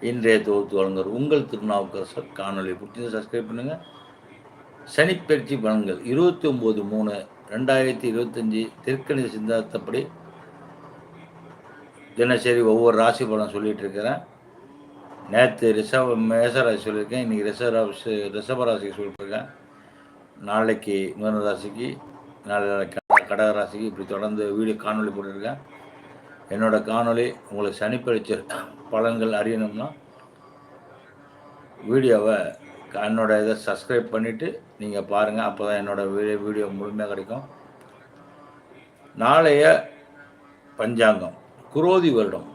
இன்றைய தொகுத்து வழங்குவர் உங்கள் திருநாவுக்கரசர். காணொலி பிடிச்சி சப்ஸ்கிரைப் பண்ணுங்கள் சனிப்பயிற்சி பலன்கள். இருபத்தி ஒம்பது மூணு ரெண்டாயிரத்தி இருபத்தஞ்சி திருக்கணித சிந்தாந்தப்படி தினசரி ஒவ்வொரு ராசி பலன் சொல்லிட்டு இருக்கிறேன். நேற்று ரிஷப மேசராசி சொல்லியிருக்கேன். இன்றைக்கி ரிஷபராசி ரிஷபராசிக்கு சொல்லியிருக்கேன் நாளைக்கு மிதன ராசிக்கு நாளை கட கடக ராசிக்கு இப்படி தொடர்ந்து வீடியோ காணொலி போட்டிருக்கேன் என்னோட காணொலி உங்களுக்கு சனிப்பயிற்சி பலன்கள் அறியணும்னா வீடியோவை என்னோட இதை சப்ஸ்கிரைப் பண்ணிவிட்டு நீங்கள் பாருங்கள் அப்போ தான் என்னோடய வீடியோ வீடியோ முழுமையாக கிடைக்கும். நாளைய பஞ்சாங்கம் குரோதி வருடம்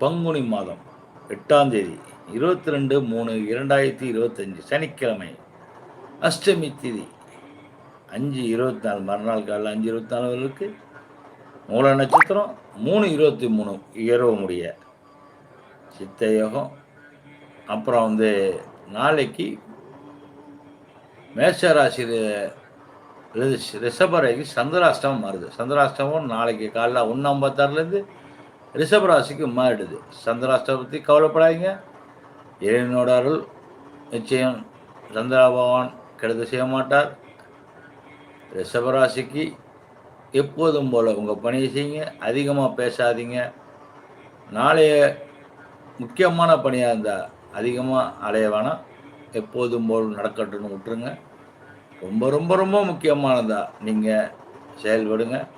பங்குனி மாதம் எட்டாம் தேதி இருபத்தி ரெண்டு மூணு இரண்டாயிரத்தி இருபத்தஞ்சி சனிக்கிழமை அஷ்டமி திதி அஞ்சு இருபத்தி நாலு மறுநாள் காலையில் அஞ்சு இருபத்தி நாலுகளுக்கு மூல நட்சத்திரம் மூணு இருபத்தி மூணு இரவு முடிய சித்த யோகம் அப்புறம் வந்து நாளைக்கு மேஷராசியில் ரிஷபராசிக்கு சந்திராஷ்டமம் மாறுது. சந்திராஷ்டமம் நாளைக்கு காலைல ஒன்று ஐம்பத்தாறுலேருந்து ரிஷபராசிக்கு மாறிடுது. சந்திராஷ்டமம் பற்றி கவலைப்படாதீங்க. இறைவனோட அருள் நிச்சயம். சந்திரா பகவான் கெடுத்து செய்ய மாட்டார். ரிஷபராசிக்கு எப்போதும் போல் உங்கள் பணியை செய்யுங்க அதிகமாக பேசாதீங்க. நாளைய முக்கியமான பணியாக இருந்தால் அதிகமாக அலைய வேணாம். எப்போதும் போல் நடக்கட்டும்னு விட்டுருங்க. ரொம்ப ரொம்ப ரொம்ப முக்கியமானதா நீங்கள் செயல்படுங்க.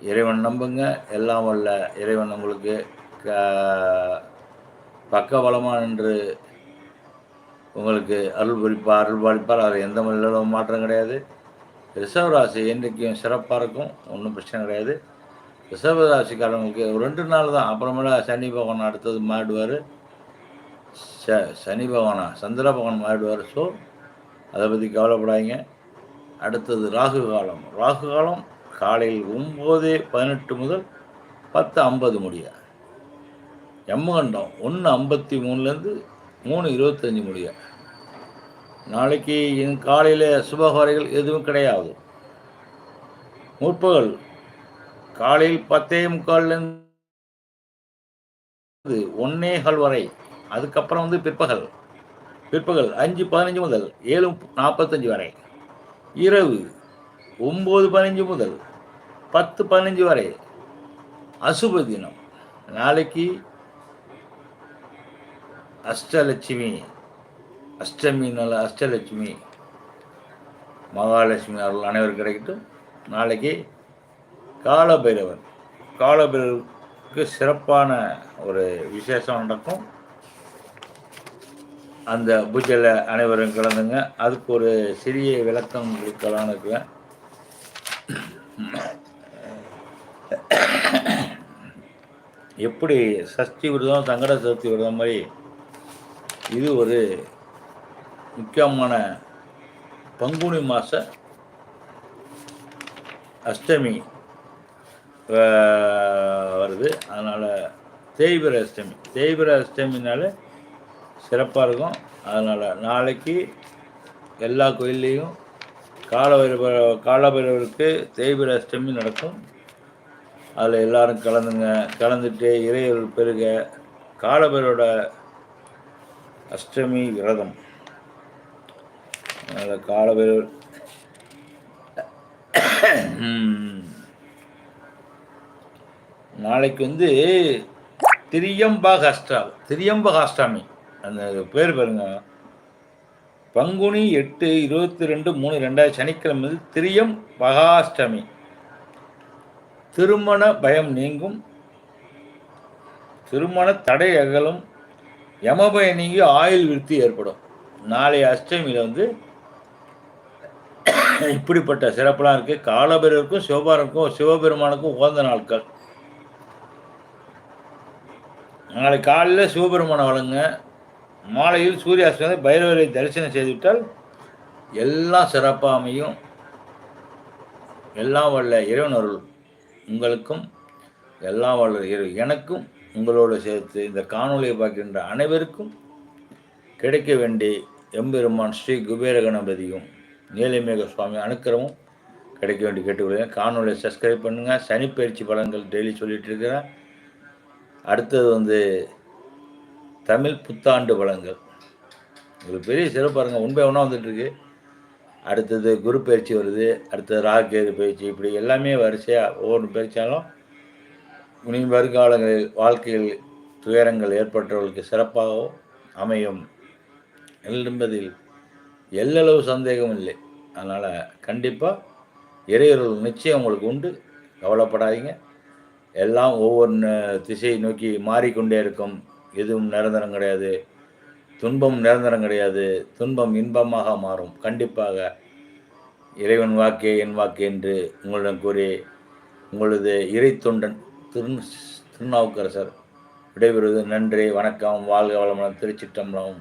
இறைவன் நம்புங்க. எல்லாம் வல்ல இறைவன் உங்களுக்கு க பக்கபலமாக நின்று உங்களுக்கு அருள் பலிப்பார் அருள் பாலிப்பார். அதில் எந்த மொழியிலும் மாற்றம் கிடையாது. ரிசர்வ் ராசி என்றைக்கும் சிறப்பாக இருக்கும். ஒன்றும் பிரச்சனை கிடையாது. ரிசர்வ் ராசிக்காரங்களுக்கு ஒரு ரெண்டு நாள் தான். அப்புறமேல சனி பகவான் அடுத்தது மாறிடுவார் ச சனி பகவானா? சந்திர பகவான் மாறிடுவார் ஸோ அதை பற்றி கவலைப்படாதீங்க. அடுத்தது ராகு காலம். ராகு காலம் காலையில் ஒம்பது பதினெட்டு முதல் பத்து ஐம்பது முடிய. எம்மகண்டம் ஒன்று ஐம்பத்தி மூணுலேருந்து மூணு இருபத்தஞ்சி முடிய. நாளைக்கு என் காலையில் சுபகோரைகள் எதுவும் கிடையாது. முற்பகல் காலையில் பத்தே முக்கால்லேருந்து ஒன்னே கால் வரை அதுக்கப்புறம் வந்து பிற்பகல் பிற்பகல் அஞ்சு பதினஞ்சு முதல் ஏழு நாற்பத்தஞ்சு வரை இரவு ஒம்பது பதினஞ்சு முதல் பத்து பதினஞ்சு வரை அசுப தினம். நாளைக்கு அஷ்டலட்சுமி அஷ்டமி நல்ல அஷ்டலட்சுமி மகாலட்சுமி அருள் அனைவரும் கிடைக்கட்டும். நாளைக்கு காலபைரவர். காலபைரவருக்கு சிறப்பான ஒரு விசேஷம் நடக்கும். அந்த பூஜையில் அனைவரும் கலந்துங்க. அதுக்கு ஒரு சிறிய விளக்கம் கொடுக்கலான்னு இருக்கிறேன். எப்படி சஷ்டி விரதம் சங்கட சதுர்த்தி விரதம் மாதிரி இது ஒரு முக்கியமான பங்குனி மாத அஷ்டமி வருது. அதனால் தேய்பிர அஷ்டமி. தேய்பிர அஷ்டமினால சிறப்பாக இருக்கும். அதனால் நாளைக்கு எல்லா கோயில்லையும் காலபைரவர் காலபைரவருக்கு தேய்பிர அஷ்டமி நடக்கும். அதில் எல்லாரும் கலந்துங்க கலந்துட்டு இறையர்கள் பெருக காலபைரோட அஷ்டமி விரதம். அதில் காலபைரவர் நாளைக்கு வந்து திரியம்பகாஷ்டா திரியம்பகாஷ்டாமி. அந்த பேர் பாருங்க. பங்குனி எட்டு இருபத்தி ரெண்டு மூணு ரெண்டாயிரம் சனிக்கிழமை திரியம் பகாஷ்டமி திருமண பயம் நீங்கும். திருமண தடை அகலும். யமபய நீங்கி ஆயுள் விருத்தி ஏற்படும். நாளை அஷ்டமியில் வந்து இப்படிப்பட்ட சிறப்பெல்லாம் இருக்குது காலபெருக்கும் சிவபாரருக்கும் சிவபெருமானுக்கும் உகந்த நாட்கள். நாளை காலையில் சிவபெருமானை வழங்க மாலையில் சூரிய அஸ்தமனை பைரவரை தரிசனம் செய்துவிட்டால் எல்லாம் சிறப்பாக அமையும். எல்லாம் வல்ல இறைவன் அருள் உங்களுக்கும் எல்லாம் வல்ல இறை எனக்கும் உங்களோடு சேர்த்து இந்த காணொலியை பார்க்கின்ற அனைவருக்கும் கிடைக்க வேண்டிய எம்பெருமான் ஸ்ரீ குபேர கணபதியும். நீலமேக சுவாமி அனுக்கிரமும் கிடைக்க வேண்டி கேட்டுக்கொள்கிறேன். காணொலியை சப்ஸ்கிரைப் பண்ணுங்கள் சனிப்பயிற்சி பலன்கள் டெய்லி சொல்லிகிட்டு இருக்கிறேன். அடுத்தது வந்து தமிழ் புத்தாண்டு பலன்கள். ஒரு பெரிய சிறப்பு உண்மை ஒன்றா வந்துட்டுருக்கு அடுத்தது குரு பயிற்சி வருது. அடுத்தது ராகேது பயிற்சி. இப்படி எல்லாமே வரிசையாக ஒவ்வொரு பயிற்சியாலும் இனி வருங்காலங்களில் வாழ்க்கையில் துயரங்கள் ஏற்பட்டவர்களுக்கு சிறப்பாகவும் அமையும். என்பதில் எல்லளவு சந்தேகம் இல்லை. அதனால் கண்டிப்பாக இறையர்கள் நிச்சயம் உங்களுக்கு உண்டு. கவலைப்படாதீங்க. எல்லாம் ஒவ்வொரு திசையை நோக்கி மாறிக்கொண்டே இருக்கும். எதுவும் நிரந்தரம் கிடையாது. துன்பம் நிரந்தரம் கிடையாது. துன்பம் இன்பமாக மாறும். கண்டிப்பாக இறைவன் வாக்கே என் வாக்கு என்று உங்களிடம் கூறி உங்களது இறை தொண்டன் திரு திருநாவுக்கரசர் விடைபெறுவது நன்றி. வணக்கம். வாழ்க வளமுடன் திருச்சிற்றம்பலம்.